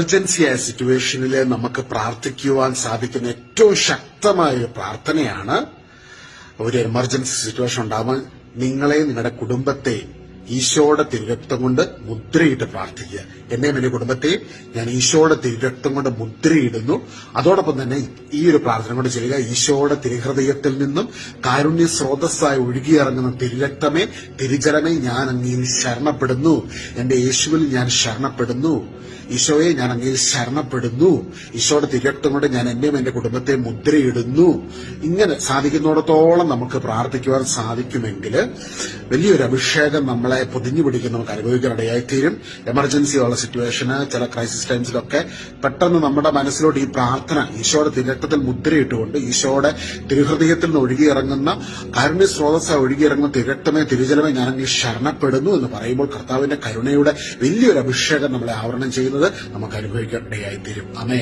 Emergency ആയ സിറ്റുവേഷനിൽ നമുക്ക് പ്രാർത്ഥിക്കുവാൻ സാധിക്കുന്ന ഏറ്റവും ശക്തമായ ഒരു പ്രാർത്ഥനയാണ്. ഒരു എമർജൻസി സിറ്റുവേഷൻ ഉണ്ടാകുമ്പോൾ നിങ്ങളെയും നിങ്ങളുടെ കുടുംബത്തെ ഈശോയുടെ തിരുരക്തം കൊണ്ട് മുദ്രയിട്ട് പ്രാർത്ഥിക്കുക. എന്നെയും എന്റെ കുടുംബത്തെയും ഞാൻ ഈശോയുടെ തിരുരക്തം കൊണ്ട് മുദ്രയിടുന്നു. അതോടൊപ്പം തന്നെ ഈ ഒരു പ്രാർത്ഥന കൊണ്ട് ചെയ്യുക. ഈശോയുടെ തിരുഹൃദയത്തിൽ നിന്നും കാരുണ്യ സ്രോതസ്സായി ഒഴുകിയിറങ്ങുന്ന തിരുരക്തമേ തിരുജലമേ ഞാൻ അങ്ങയിൽ ശരണപ്പെടുന്നു. എന്റെ യേശുവിൽ ഞാൻ ശരണപ്പെടുന്നു. ഈശോയെ ഞാൻ അങ്ങയിൽ ശരണപ്പെടുന്നു. ഈശോയുടെ തിരക്തം കൊണ്ട് ഞാൻ എന്നെയും എന്റെ കുടുംബത്തെ മുദ്രയിടുന്നു. ഇങ്ങനെ സാധിക്കുന്നിടത്തോളം നമുക്ക് പ്രാർത്ഥിക്കുവാൻ സാധിക്കുമെങ്കിൽ വലിയൊരു അഭിഷേകം നമ്മളെ പൊതിഞ്ഞു പിടിക്കുന്ന നമുക്ക് അനുഭവിക്കാനിടയായിത്തീരും എമർജൻസി ഉള്ള സിറ്റുവേഷന് ചില ക്രൈസിസ് ടൈംസിലൊക്കെ പെട്ടെന്ന് നമ്മുടെ മനസ്സിലോട്ട് ഈ പ്രാർത്ഥന ഈശോയുടെ തിരക്തത്തിൽ മുദ്രയിട്ടുകൊണ്ട് ഈശോയുടെ തിരുഹൃദയത്തിൽ നിന്ന് ഒഴുകിയിറങ്ങുന്ന കാരുണ്യ സ്രോതസ്സായി ഒഴുകിയിറങ്ങുന്ന തിരക്തമേ തിരുജലമേ അങ്ങ് ശരണപ്പെടുന്നു എന്ന് പറയുമ്പോൾ കർത്താവിന്റെ കരുണയുടെ വലിയൊരു അഭിഷേകം നമ്മളെ ആവരണം ചെയ്യുന്നത് നമുക്ക് അനുഭവിക്കാൻ ഇടയായിത്തീരും അമേ